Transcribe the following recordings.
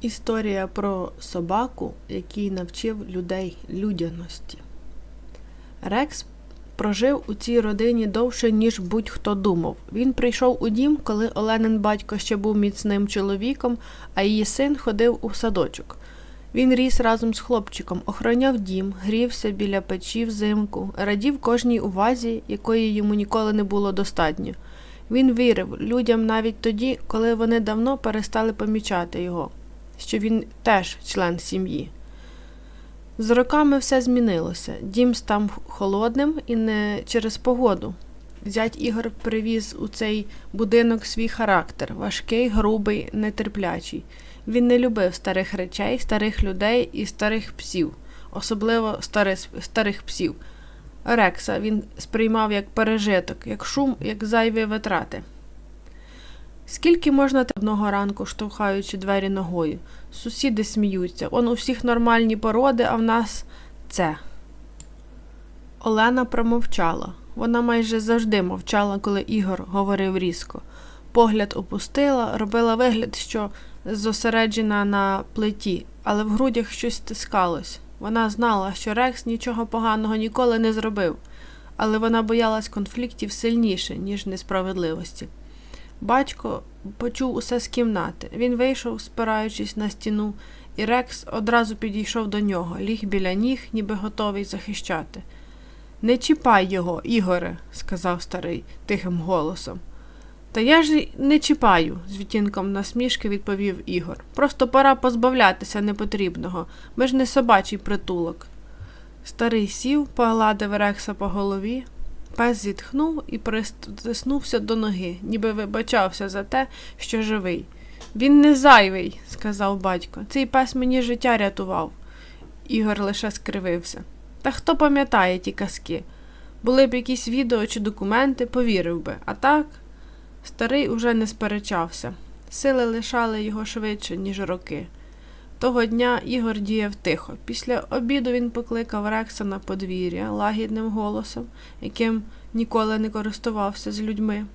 Історія про собаку, який навчив людей людяності. Рекс прожив у цій родині довше, ніж будь-хто думав. Він прийшов у дім, коли Оленин батько ще був міцним чоловіком, а її син ходив у садочок. Він ріс разом з хлопчиком, охороняв дім, грівся біля печі взимку, радів кожній увазі, якої йому ніколи не було достатньо. Він вірив людям навіть тоді, коли вони давно перестали помічати його що він теж член сім'ї. З роками все змінилося. Дім став холодним і не через погоду. Зять Ігор привіз у цей будинок свій характер важкий, грубий, нетерплячий. Він не любив старих речей, старих людей і старих псів, особливо старих, старих псів. Рекса він сприймав як пережиток, як шум, як зайві витрати. Скільки можна одного ранку, штовхаючи двері ногою? Сусіди сміються. Он у всіх нормальні породи, а в нас це. Олена промовчала. Вона майже завжди мовчала, коли Ігор говорив різко. Погляд опустила, робила вигляд, що зосереджена на плиті, але в грудях щось стискалось. Вона знала, що Рекс нічого поганого ніколи не зробив, але вона боялась конфліктів сильніше, ніж несправедливості. Батько почув усе з кімнати. Він вийшов, спираючись на стіну, і Рекс одразу підійшов до нього, ліг біля ніг, ніби готовий захищати. Не чіпай його, Ігоре, сказав старий тихим голосом. Та я ж не чіпаю, з відтінком насмішки відповів Ігор. Просто пора позбавлятися непотрібного. Ми ж не собачий притулок. Старий сів, погладив Рекса по голові, Пес зітхнув і притиснувся до ноги, ніби вибачався за те, що живий. Він не зайвий, сказав батько. Цей пес мені життя рятував. Ігор лише скривився. Та хто пам'ятає ті казки? Були б якісь відео чи документи, повірив би, а так. Старий уже не сперечався. Сили лишали його швидше, ніж роки. Того дня Ігор діяв тихо. Після обіду він покликав Рекса на подвір'я лагідним голосом, яким ніколи не користувався з людьми.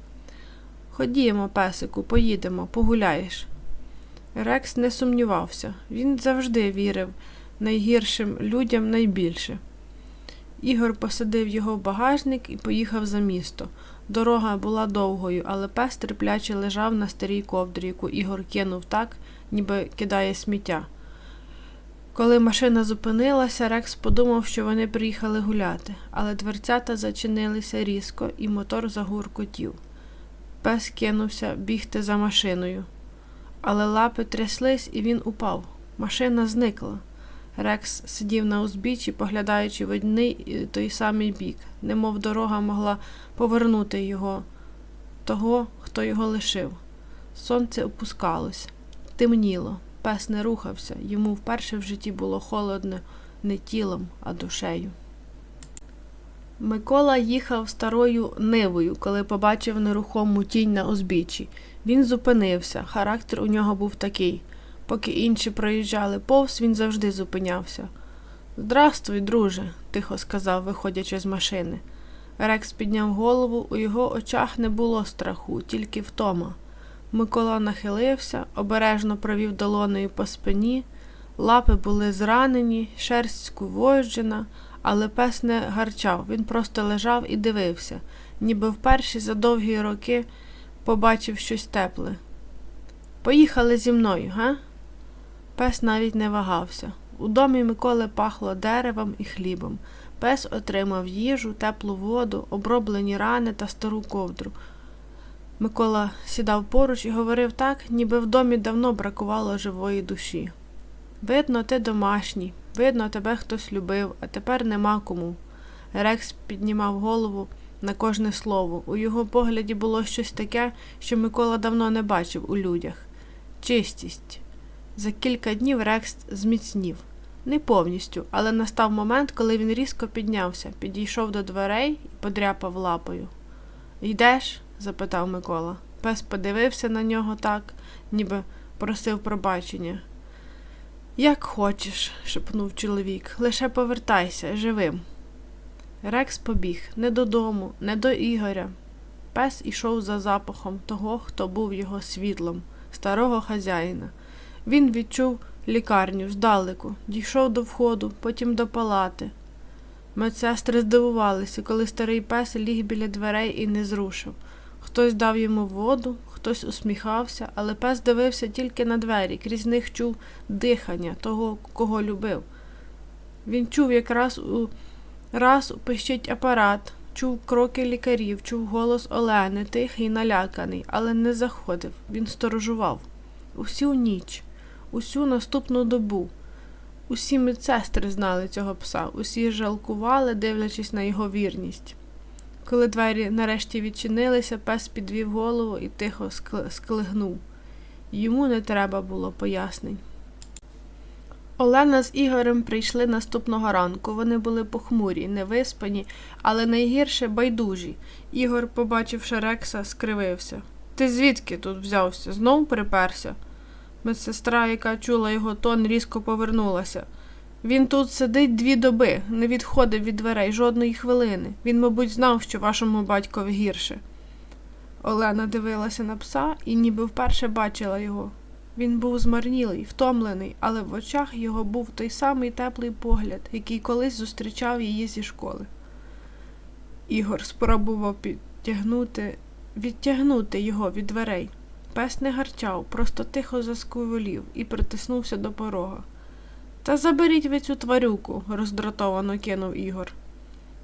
Ходімо, песику, поїдемо, погуляєш. Рекс не сумнівався. Він завжди вірив найгіршим людям найбільше. Ігор посадив його в багажник і поїхав за місто. Дорога була довгою, але пес терпляче лежав на старій ковдрі, яку Ігор кинув так, ніби кидає сміття. Коли машина зупинилася, Рекс подумав, що вони приїхали гуляти, але дверцята зачинилися різко, і мотор загуркотів. Пес кинувся бігти за машиною. Але лапи тряслись, і він упав. Машина зникла. Рекс сидів на узбіччі, поглядаючи в одний той самий бік, немов дорога могла повернути його, того, хто його лишив. Сонце опускалось, темніло. Пес не рухався, йому вперше в житті було холодно не тілом, а душею. Микола їхав старою нивою, коли побачив нерухому тінь на узбіччі. Він зупинився. Характер у нього був такий. Поки інші проїжджали повз, він завжди зупинявся. Здрастуй, друже, тихо сказав, виходячи з машини. Рекс підняв голову, у його очах не було страху, тільки втома. Микола нахилився, обережно провів долоною по спині, лапи були зранені, шерсть скувожджена, але пес не гарчав, він просто лежав і дивився, ніби вперше за довгі роки побачив щось тепле. Поїхали зі мною, га? Пес навіть не вагався. У домі Миколи пахло деревом і хлібом. Пес отримав їжу, теплу воду, оброблені рани та стару ковдру. Микола сідав поруч і говорив так, ніби в домі давно бракувало живої душі. Видно, ти домашній, видно, тебе хтось любив, а тепер нема кому. Рекс піднімав голову на кожне слово. У його погляді було щось таке, що Микола давно не бачив у людях чистість. За кілька днів Рекс зміцнів. Не повністю, але настав момент, коли він різко піднявся, підійшов до дверей і подряпав лапою. Йдеш? запитав Микола. Пес подивився на нього так, ніби просив пробачення. Як хочеш, шепнув чоловік, лише повертайся живим. Рекс побіг не додому, не до Ігоря. Пес ішов за запахом того, хто був його світлом, старого хазяїна. Він відчув лікарню здалеку, дійшов до входу, потім до палати. Медсестри здивувалися, коли старий пес ліг біля дверей і не зрушив. Хтось дав йому воду, хтось усміхався, але пес дивився тільки на двері, крізь них чув дихання того, кого любив. Він чув якраз у раз пищить апарат, чув кроки лікарів, чув голос Олени, тихий, наляканий, але не заходив. Він сторожував. Усю ніч, усю наступну добу. Усі медсестри знали цього пса, усі жалкували, дивлячись на його вірність. Коли двері нарешті відчинилися, пес підвів голову і тихо склигнув. Йому не треба було пояснень. Олена з Ігорем прийшли наступного ранку. Вони були похмурі, невиспані, але найгірше байдужі. Ігор, побачивши Рекса, скривився. Ти звідки тут взявся? Знов приперся? Медсестра, яка чула його тон, різко повернулася. Він тут сидить дві доби, не відходив від дверей жодної хвилини. Він, мабуть, знав, що вашому батькові гірше. Олена дивилася на пса і ніби вперше бачила його. Він був змарнілий, втомлений, але в очах його був той самий теплий погляд, який колись зустрічав її зі школи. Ігор спробував підтягнути, відтягнути його від дверей. Пес не гарчав, просто тихо заскуволів і притиснувся до порога. Та заберіть ви цю тварюку, роздратовано кинув Ігор.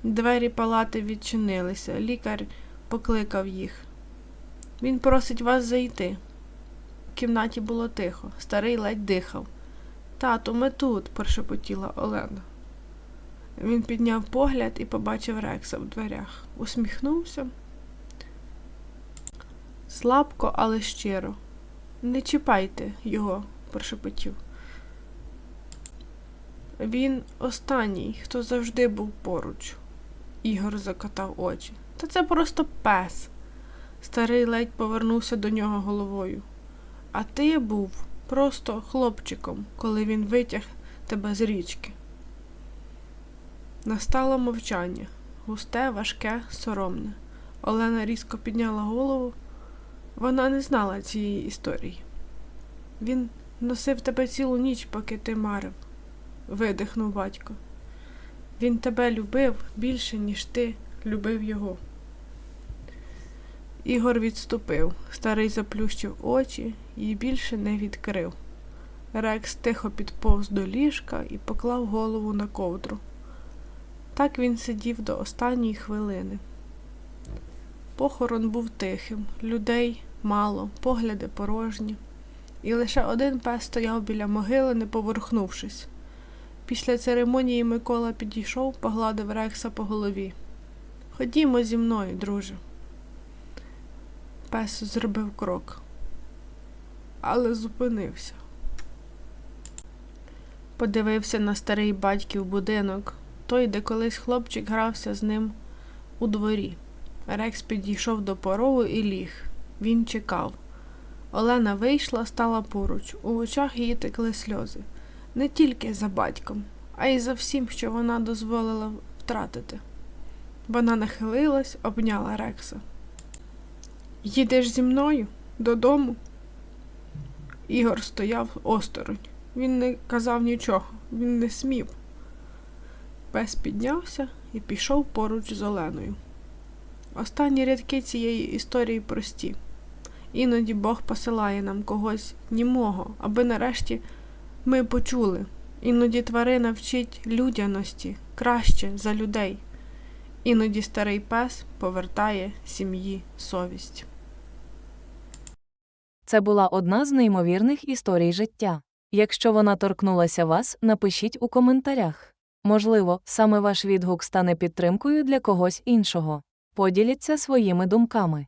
Двері палати відчинилися, лікар покликав їх. Він просить вас зайти. В кімнаті було тихо, старий ледь дихав. Тату, ми тут, прошепотіла Олена. Він підняв погляд і побачив Рекса в дверях. Усміхнувся. Слабко, але щиро. Не чіпайте його, прошепотів. Він останній, хто завжди був поруч. Ігор закатав очі. Та це просто пес. Старий ледь повернувся до нього головою. А ти був просто хлопчиком, коли він витяг тебе з річки. Настало мовчання, густе, важке, соромне. Олена різко підняла голову. Вона не знала цієї історії. Він носив тебе цілу ніч, поки ти марив, видихнув батько. Він тебе любив більше, ніж ти любив його. Ігор відступив, старий заплющив очі і більше не відкрив. Рекс тихо підповз до ліжка і поклав голову на ковдру. Так він сидів до останньої хвилини. Похорон був тихим, людей мало, погляди порожні, і лише один пес стояв біля могили, не поворухнувшись. Після церемонії Микола підійшов, погладив Рекса по голові. Ходімо зі мною, друже. Пес зробив крок, але зупинився. Подивився на старий батьків будинок, той, де колись хлопчик грався з ним у дворі. Рекс підійшов до порогу і ліг. Він чекав. Олена вийшла, стала поруч. У очах її текли сльози. Не тільки за батьком, а й за всім, що вона дозволила втратити. Вона нахилилась, обняла Рекса. Їдеш зі мною додому? Ігор стояв осторонь. Він не казав нічого, він не смів. Пес піднявся і пішов поруч з Оленою. Останні рядки цієї історії прості. Іноді Бог посилає нам когось німого, аби нарешті ми почули. Іноді тварина вчить людяності краще за людей. Іноді старий пес повертає сім'ї совість. Це була одна з неймовірних історій життя. Якщо вона торкнулася вас, напишіть у коментарях. Можливо, саме ваш відгук стане підтримкою для когось іншого. Поділіться своїми думками.